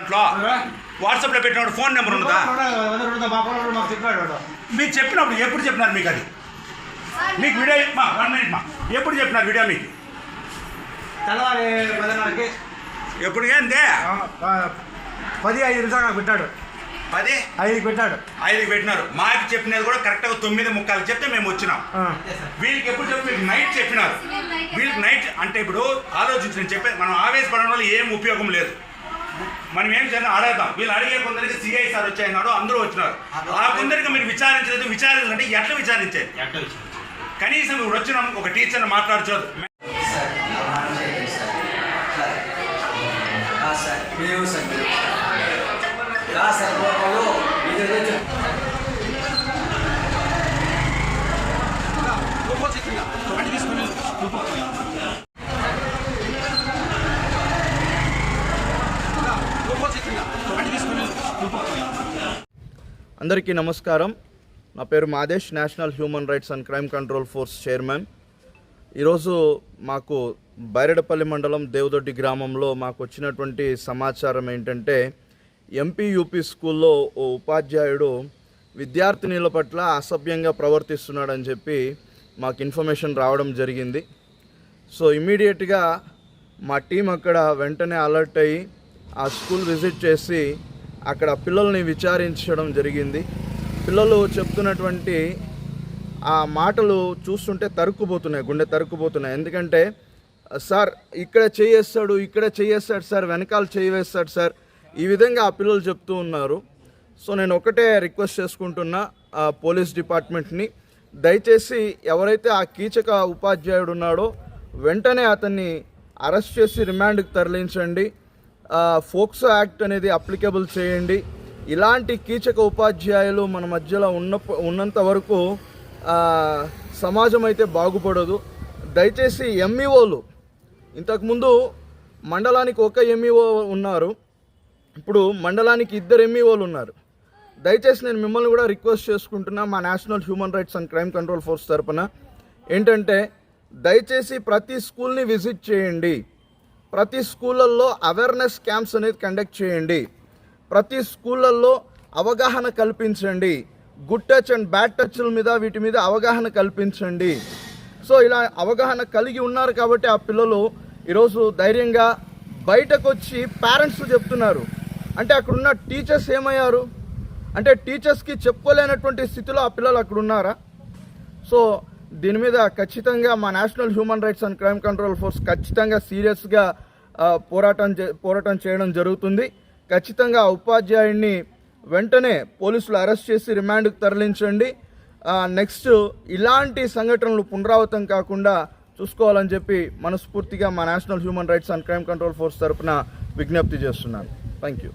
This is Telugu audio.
దాంట్లో వాట్సాప్లో పెట్టినప్పుడు ఫోన్ నెంబర్ ఉన్నదా? మీరు చెప్పినప్పుడు ఎప్పుడు చెప్పినారు మీకు అది? మీకు వీడియో మా వన్ మినిట్ మా. ఎప్పుడు చెప్పినారు వీడియో మీకు? తెల్లవారి పదిన్నరకి. ఎప్పుడు ఏందే? పది ఐదు నిమిషాలు నాకు పెట్టాడు. పది? ఐదుకి పెట్టాడు. ఐదుకి పెట్టినారు. మాకు చెప్పినది కూడా కరెక్ట్గా తొమ్మిది ముక్కాలు చెప్తే మేము వచ్చినాం. వీళ్ళకి ఎప్పుడు చెప్పి మీకు నైట్ చెప్పినారు. వీళ్ళకి నైట్ అంటే ఇప్పుడు ఆలోచించి నేను చెప్పేది మనం ఆవేశపడడం వల్ల ఏం ఉపయోగం లేదు. మనం ఏం చేయాలి అడగదాం వీళ్ళు అడిగే కొందరికి సిఐ సార్ వచ్చాయన్నాడు అందరూ వచ్చినారు. ఆ కొందరికి మీరు విచారించలేదు. విచారించాలంటే ఎట్లా విచారించేది కనీసం ఇప్పుడు వచ్చినాం ఒక టీచర్ని మాట్లాడచ్చు. మేము సార్ కా సార్ వాళ్ళు ఇదేదో చెప్ అందరికీ నమస్కారం. నా పేరు Madesh national human rights and crime control force chairman. ఈరోజు మాకు బైరడపల్లి మండలం దేవదొడ్డి గ్రామంలో మాకు వచ్చినటువంటి సమాచారం ఏంటంటే ఎంపీ యూపీ స్కూల్లో ఓ ఉపాధ్యాయుడు విద్యార్థినిల పట్ల అసభ్యంగా ప్రవర్తిస్తున్నాడని చెప్పి మాకు ఇన్ఫర్మేషన్ రావడం జరిగింది. సో ఇమీడియట్గా మా టీం అక్కడ వెంటనే అలర్ట్ అయ్యి ఆ స్కూల్ విజిట్ చేసి అక్కడ పిల్లల్ని విచారించడం జరిగింది. పిల్లలు చెప్తున్నటువంటి ఆ మాటలు చూస్తుంటే తరుక్కుపోతున్నాయి గుండె తరుక్కుపోతున్నాయి. ఎందుకంటే సార్ ఇక్కడ చేయేస్తాడు ఇక్కడ చేయేస్తాడు సార్ వెనకాల చేయవేస్తాడు సార్. ఈ విధంగా ఆ పిల్లలు చెప్తూ ఉన్నారు. సో నేను ఒకటే రిక్వెస్ట్ చేసుకుంటున్నా ఆ పోలీస్ డిపార్ట్మెంట్ని. దయచేసి ఎవరైతే ఆ కీచక ఉపాధ్యాయుడు ఉన్నాడో వెంటనే అతన్ని అరెస్ట్ చేసి రిమాండ్కి తరలించండి. ఫోక్సో యాక్ట్ అనేది అప్లికబుల్ చేయండి. ఇలాంటి కీచక ఉపాధ్యాయులు మన మధ్యలో ఉన్న ఉన్నంత వరకు సమాజం అయితే బాగుపడదు. దయచేసి ఎంఈఓలు ఇంతకుముందు మండలానికి ఒక ఎంఈఓ ఉన్నారు. ఇప్పుడు మండలానికి ఇద్దరు ఎంఈఓలు ఉన్నారు. దయచేసి నేను మిమ్మల్ని కూడా రిక్వెస్ట్ చేసుకుంటున్నా మా national human rights and crime control force తరపున. ఏంటంటే దయచేసి ప్రతి స్కూల్ని విజిట్ చేయండి. ప్రతి స్కూళ్ళల్లో అవేర్నెస్ క్యాంప్స్ అనేది కండక్ట్ చేయండి. ప్రతి స్కూళ్ళల్లో అవగాహన కల్పించండి. గుడ్ టచ్ అండ్ బ్యాడ్ టచ్ల మీద వీటి మీద అవగాహన కల్పించండి. సో ఇలా అవగాహన కలిగి ఉన్నారు కాబట్టి ఆ పిల్లలు ఈరోజు ధైర్యంగా బయటకు వచ్చి పేరెంట్స్ చెప్తున్నారు. అంటే అక్కడున్న టీచర్స్ ఏమయ్యారు? అంటే టీచర్స్కి చెప్పుకోలేనటువంటి స్థితిలో ఆ పిల్లలు అక్కడ ఉన్నారా సో దీని మీద ఖచ్చితంగా మా national human rights and crime control force ఖచ్చితంగా సీరియస్గా పోరాటం చే- పోరాటం చేయడం జరుగుతుంది. ఖచ్చితంగా ఉపాధ్యాయుడిని వెంటనే పోలీసులు అరెస్ట్ చేసి రిమాండ్కు తరలించండి. నెక్స్ట్ ఇలాంటి సంఘటనలు పునరావృతం కాకుండా చూసుకోవాలని చెప్పి మనస్ఫూర్తిగా మా national human rights and crime control force తరపున విజ్ఞప్తి చేస్తున్నాను. Thank you